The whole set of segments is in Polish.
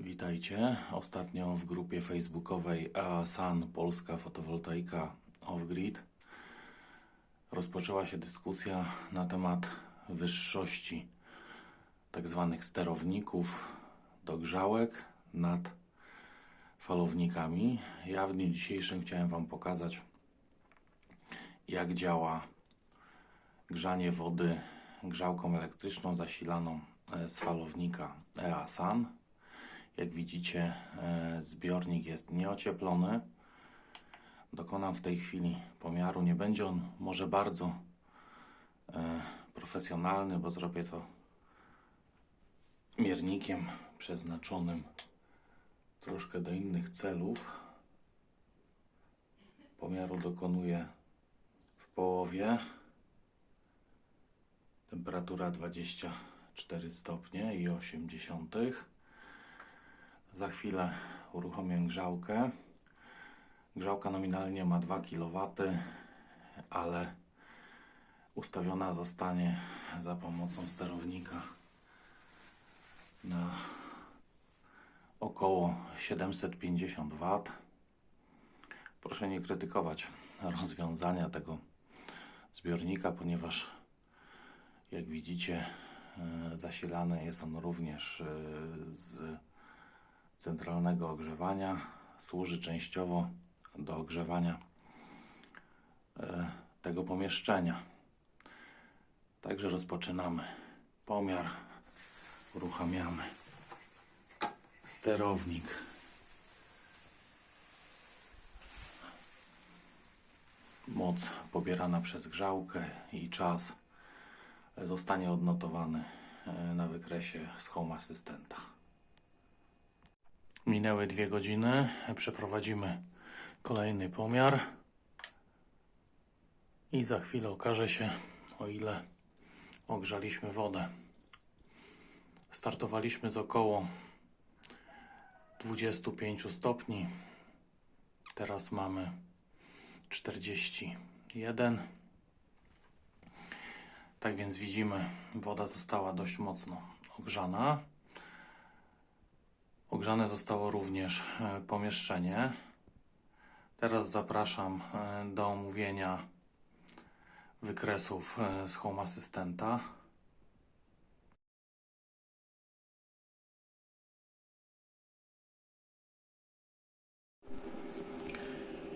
Witajcie. Ostatnio w grupie facebookowej EASAN Polska Fotowoltaika Off-Grid rozpoczęła się dyskusja na temat wyższości tzw. sterowników dogrzałek nad falownikami. Ja w dniu dzisiejszym chciałem Wam pokazać, jak działa grzanie wody grzałką elektryczną zasilaną e, z falownika EASAN. Jak widzicie, e, zbiornik jest nieocieplony. Dokonam w tej chwili pomiaru. Nie będzie on może bardzo e, profesjonalny, bo zrobię to miernikiem przeznaczonym troszkę do innych celów. Pomiaru dokonuję w połowie. Temperatura 24 stopnie i 80. Za chwilę uruchomię grzałkę. Grzałka nominalnie ma 2 kW, ale ustawiona zostanie za pomocą sterownika na około 750 W. Proszę nie krytykować rozwiązania tego zbiornika, ponieważ jak widzicie e, zasilany jest on również e, z centralnego ogrzewania. Służy częściowo do ogrzewania e, tego pomieszczenia. Także rozpoczynamy pomiar. Uruchamiamy sterownik. Moc pobierana przez grzałkę i czas zostanie odnotowany e, na wykresie z Home. Minęły dwie godziny. Przeprowadzimy kolejny pomiar. I za chwilę okaże się, o ile ogrzaliśmy wodę. Startowaliśmy z około 25 stopni. Teraz mamy 41. Tak więc widzimy, woda została dość mocno ogrzana. Ogrzane zostało również e, pomieszczenie. Teraz zapraszam e, do omówienia wykresów e, z Home Assistanta.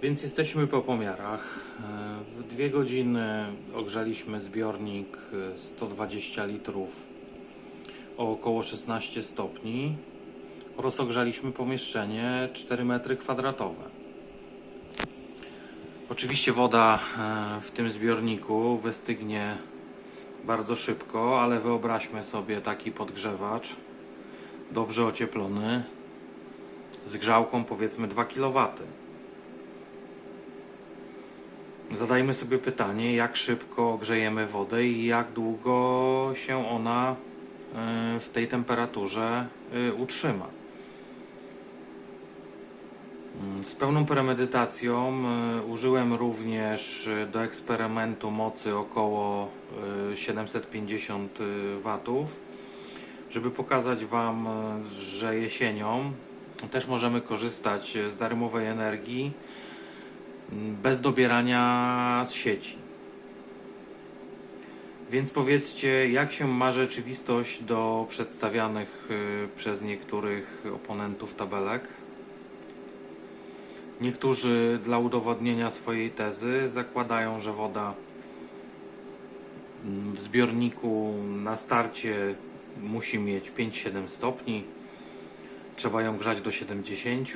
Więc jesteśmy po pomiarach. W dwie godziny ogrzaliśmy zbiornik 120 litrów o około 16 stopni oraz ogrzaliśmy pomieszczenie 4 metry kwadratowe. Oczywiście woda e, w tym zbiorniku wystygnie bardzo szybko, ale wyobraźmy sobie taki podgrzewacz dobrze ocieplony z grzałką powiedzmy 2 kW. Zadajmy sobie pytanie, jak szybko grzejemy wodę i jak długo się ona e, w tej temperaturze e, utrzyma. Z pełną premedytacją y, użyłem również y, do eksperymentu mocy około y, 750 W, żeby pokazać Wam, y, że jesienią też możemy korzystać z darmowej energii y, bez dobierania z sieci. Więc powiedzcie, jak się ma rzeczywistość do przedstawianych y, przez niektórych oponentów tabelek? Niektórzy dla udowodnienia swojej tezy zakładają, że woda w zbiorniku na starcie musi mieć 5-7 stopni. Trzeba ją grzać do 70.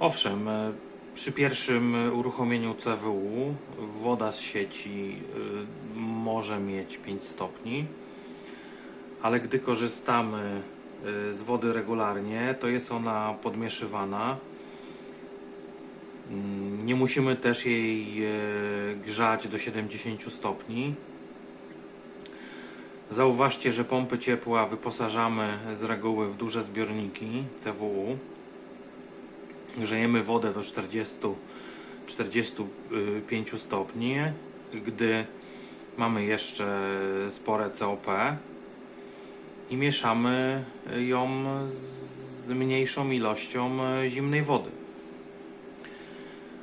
Owszem, e, przy pierwszym uruchomieniu CWU woda z sieci y, może mieć 5 stopni, ale gdy korzystamy z wody regularnie, to jest ona podmieszywana. Mm, Nie musimy też jej e, grzać do 70 stopni. Zauważcie, że pompy ciepła wyposażamy z reguły w duże zbiorniki CWU. Grzejemy wodę do 40 45 stopni, gdy mamy jeszcze spore COP. I mieszamy ją z mniejszą ilością e, zimnej wody.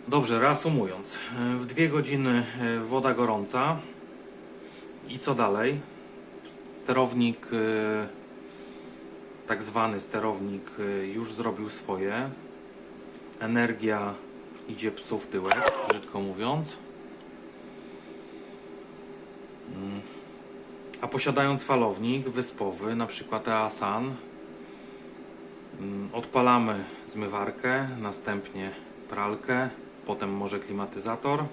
Dobrze, reasumując, e, w dwie godziny e, woda gorąca i co dalej? Sterownik, e, tak zwany sterownik, e, już zrobił swoje. Energia idzie psu w tyłek, brzydko mówiąc. A posiadając falownik wyspowy, na przykład EASAN, mm, odpalamy zmywarkę, następnie pralkę, potem może klimatyzator.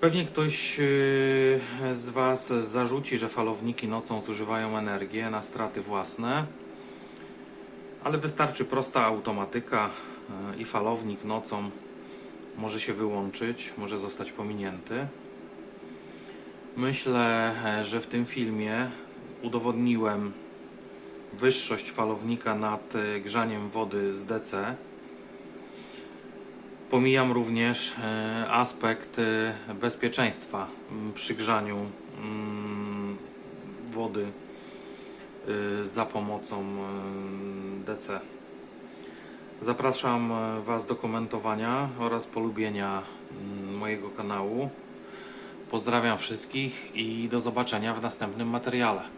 Pewnie ktoś yy, z Was zarzuci, że falowniki nocą zużywają energię na straty własne, ale wystarczy prosta automatyka yy, i falownik nocą może się wyłączyć, może zostać pominięty. Myślę, e, że w tym filmie udowodniłem wyższość falownika nad e, grzaniem wody z DC. Pomijam również e, aspekt bezpieczeństwa przy grzaniu mm, wody za pomocą DC. Zapraszam Was do komentowania oraz polubienia mojego kanału. Pozdrawiam wszystkich i do zobaczenia w następnym materiale.